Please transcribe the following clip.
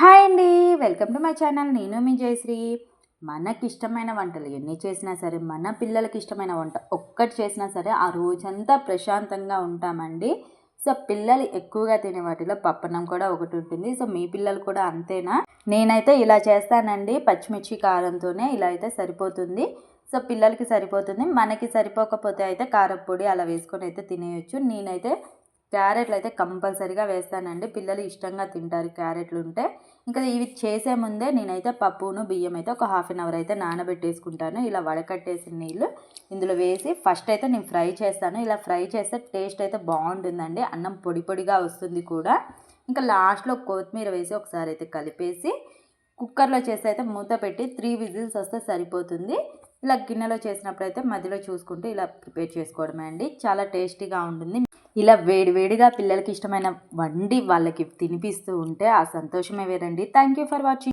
Hi అండి. Welcome to my channel. నేను మీ జయశ్రీ. మనకి ఇష్టమైన వంటలు ఎన్ని చేసినా సరే మన పిల్లలకి ఇష్టమైన వంట ఒక్కటి చేసినా సరే ఆ రోజంతా ప్రశాంతంగా ఉంటామండి. సో పిల్లలు ఎక్కువగా తినే వాటిలో పప్పనం కూడా ఒకటి ఉంటుంది. సో మీ పిల్లలు కూడా అంతేనా? నేనైతే ఇలా చేస్తానండి. పచ్చిమిర్చి కారంతోనే ఇలా అయితే సరిపోతుంది. సో పిల్లలకి సరిపోతుంది. మనకి సరిపోకపోతే అయితే కారపొడి అలా వేసుకొని అయితే తినేయచ్చు. నేనైతే క్యారెట్లు అయితే కంపల్సరీగా వేస్తానండి. పిల్లలు ఇష్టంగా తింటారు క్యారెట్లు ఉంటే ఇంకా ఇవి చేసే ముందే నేనైతే పప్పును బియ్యం అయితే ఒక హాఫ్ అన్ అవర్ అయితే నానబెట్టేసుకుంటాను. ఇలా వడకట్టేసిన నీళ్ళు ఇందులో వేసి ఫస్ట్ అయితే నేను ఫ్రై చేస్తాను. ఇలా ఫ్రై చేస్తే టేస్ట్ అయితే బాగుంటుందండి. అన్నం పొడి పొడిగా వస్తుంది కూడా. ఇంకా లాస్ట్లో కొత్తిమీర వేసి ఒకసారి అయితే కలిపేసి కుక్కర్లో చేస్తే అయితే మూత పెట్టి త్రీ విజిల్స్ వస్తే సరిపోతుంది. ఇలా గిన్నెలో చేసినప్పుడు అయితే మధ్యలో చూసుకుంటూ ఇలా ప్రిపేర్ చేసుకోవడమే అండి. చాలా టేస్టీగా ఉంటుంది. ఇలా వేడి వేడిగా పిల్లలకి ఇష్టమైన వండి వాళ్ళకి తినిపిస్తూ ఉంటే ఆ సంతోషమే వేరండి. Thank you for watching